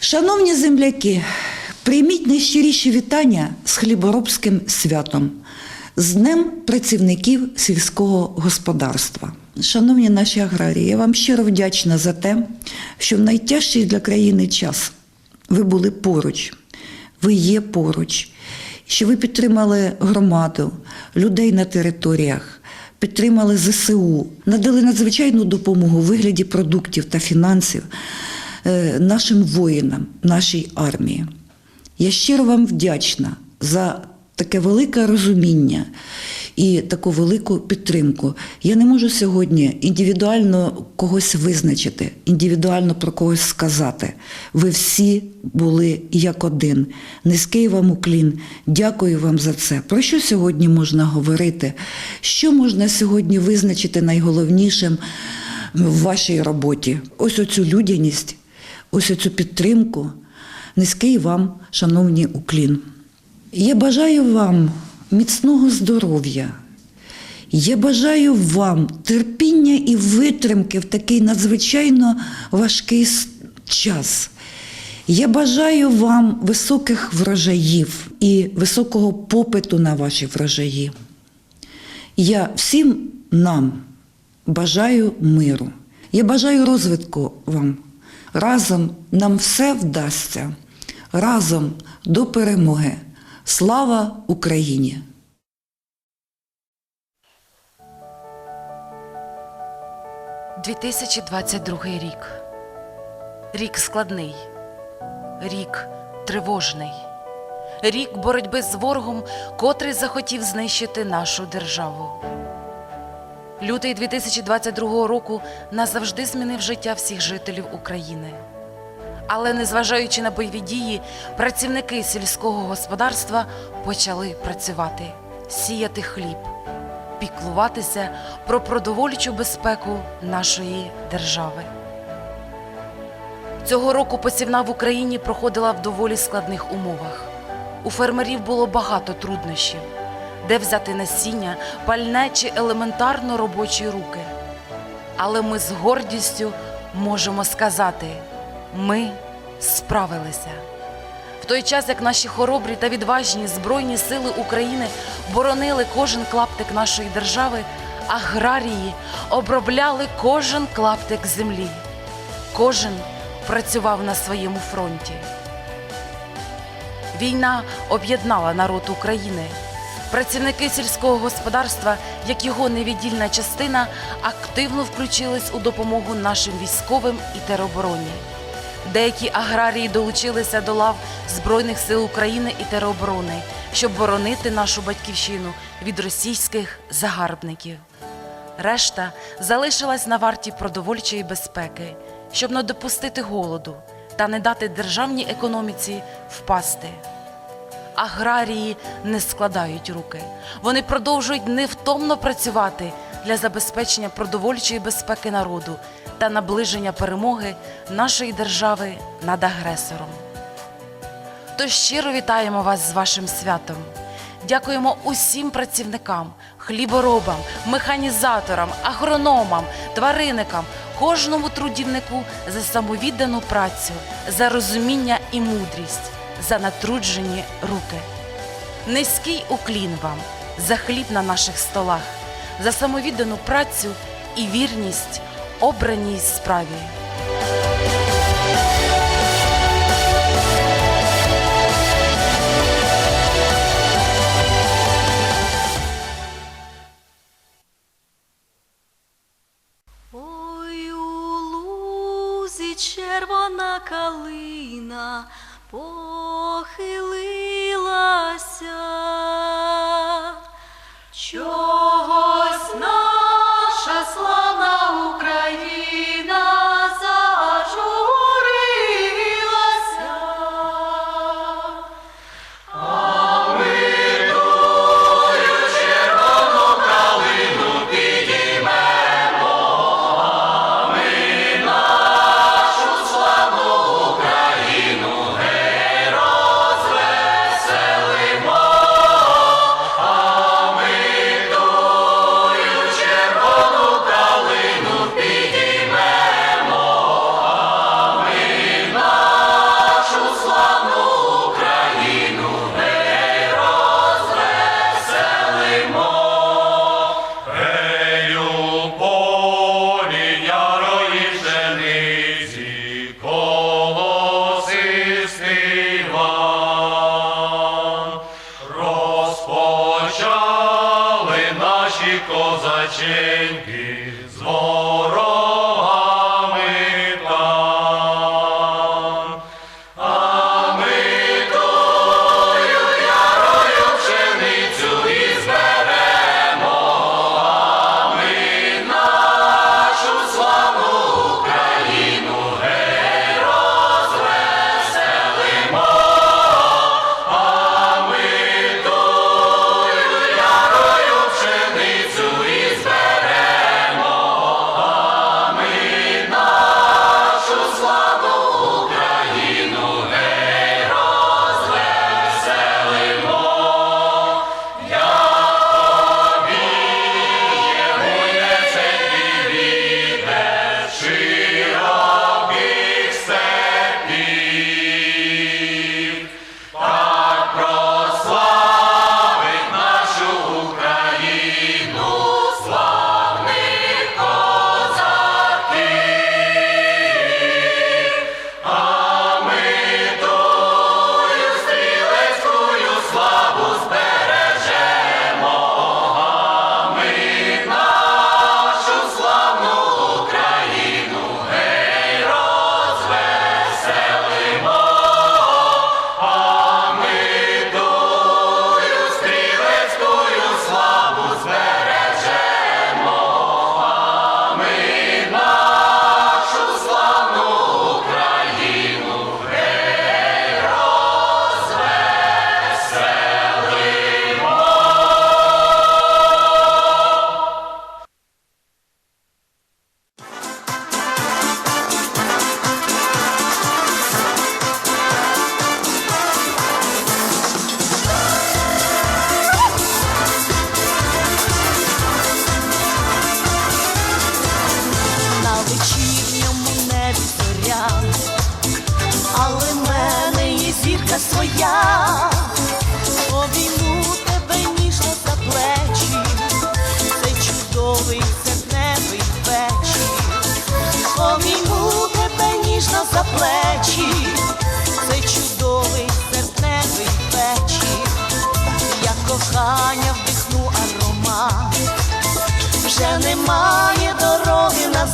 Шановні земляки, прийміть найщиріші вітання з хліборобським святом, з Днем працівників сільського господарства. Шановні наші аграрії, я вам щиро вдячна за те, що в найтяжчий для країни час ви були поруч, ви є поруч, що ви підтримали громаду, людей на територіях, підтримали ЗСУ, надали надзвичайну допомогу у вигляді продуктів та фінансів нашим воїнам, нашій армії. Я щиро вам вдячна за таке велике розуміння і таку велику підтримку. Я не можу сьогодні індивідуально когось визначити, індивідуально про когось сказати. Ви всі були як один. Низький вам уклін. Дякую вам за це. Про що сьогодні можна говорити? Що можна сьогодні визначити найголовнішим в вашій роботі? Ось оцю людяність, ось оцю підтримку. Низький вам, шановні уклін. Я бажаю вам міцного здоров'я. Я бажаю вам терпіння і витримки в такий надзвичайно важкий час. Я бажаю вам високих врожаїв і високого попиту на ваші врожаї. Я всім нам бажаю миру. Я бажаю розвитку вам. Разом нам все вдасться. Разом до перемоги. Слава Україні! 2022 рік. Рік складний, рік тривожний, рік боротьби з ворогом, котрий захотів знищити нашу державу. Лютий 2022 року назавжди змінив життя всіх жителів України. Але, незважаючи на бойові дії, працівники сільського господарства почали працювати, сіяти хліб, піклуватися про продовольчу безпеку нашої держави. Цього року посівна в Україні проходила в доволі складних умовах. У фермерів було багато труднощів, де взяти насіння, пальне чи елементарно робочі руки. Але ми з гордістю можемо сказати: ми справилися. В той час, як наші хоробрі та відважні Збройні сили України боронили кожен клаптик нашої держави, аграрії обробляли кожен клаптик землі. Кожен працював на своєму фронті. Війна об'єднала народ України. Працівники сільського господарства, як його невіддільна частина, активно включились у допомогу нашим військовим і теробороні. Деякі аграрії долучилися до лав Збройних сил України і тероборони, щоб боронити нашу батьківщину від російських загарбників. Решта залишилась на варті продовольчої безпеки, щоб не допустити голоду та не дати державній економіці впасти. Аграрії не складають руки. Вони продовжують невтомно працювати для забезпечення продовольчої безпеки народу та наближення перемоги нашої держави над агресором. Тож щиро вітаємо вас з вашим святом. Дякуємо усім працівникам, хліборобам, механізаторам, агрономам, тваринникам, кожному трудівнику за самовіддану працю, за розуміння і мудрість, за натруджені руки. Низький уклін вам за хліб на наших столах, за самовіддану працю і вірність обраній справі. Ой, у лузі червона калина похилилася.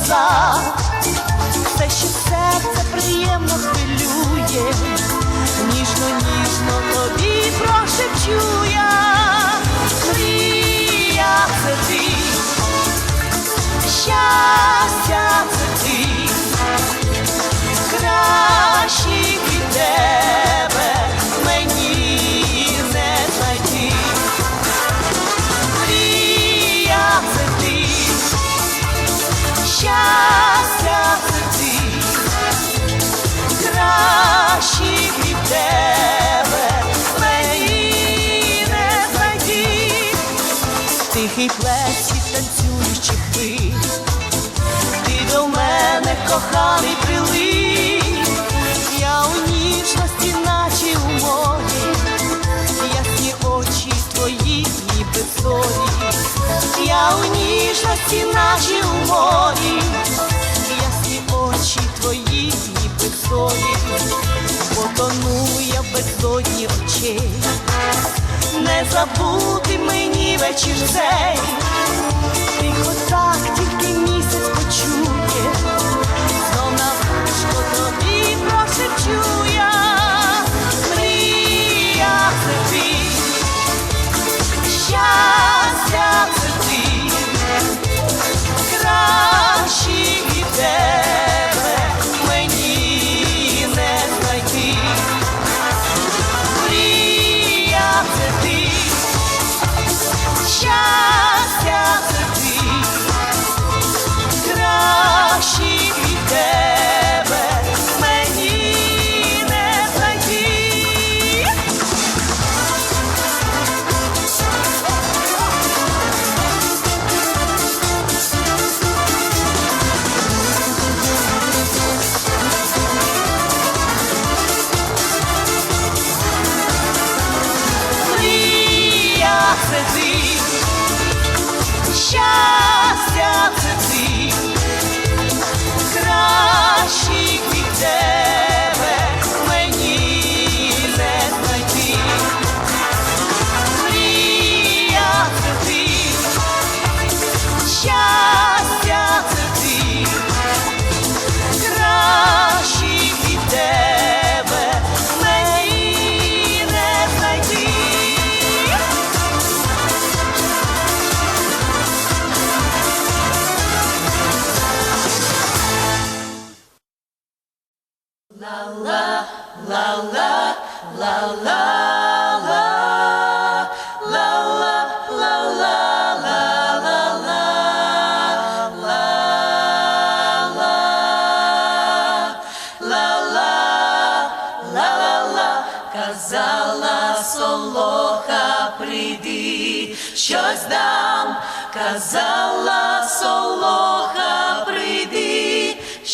глаза, все, що серце приємно хвилює, ніжно, ніжно тобі прошепчу я, Мрія, це ти. Я тихий плеск танцюючих хвиль. Ти до мене коханий прилив я у ніжності, наче у морі, ясні очі твої, ніби зорі. Я у ніжності, наче у морі, ясні очі твої, ніби зорі. Потону я в безодні очей, не забуду вечір цей, тихо так тільки ні. Казала солоха, прийди, щось дам, казала солоха,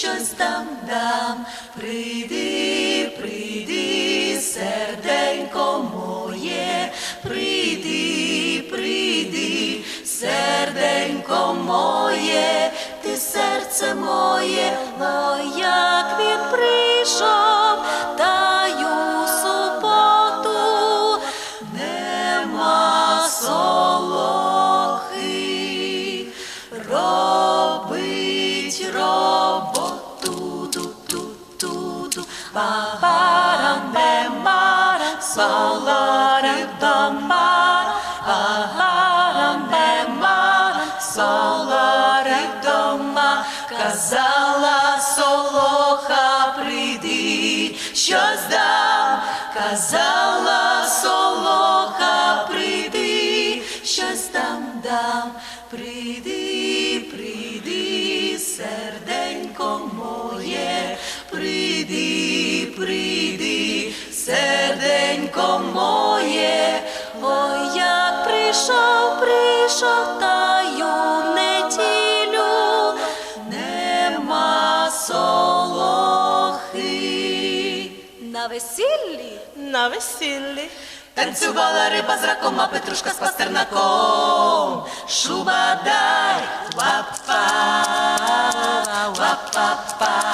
щось там дам, прийди, прийди, серденько моє, прийди, прийди, серденько моє, ти серце моє, о, прийди, здав, казала солоха, прийди, щось там дам, прийди, прийди, серденько моє, прийди, прийди, серденько моє, На весіллі. На весіллі. Танцювала риба з раком, а петрушка з пастернаком. Шуба дай, вапа, вапа, Вапа, вапа,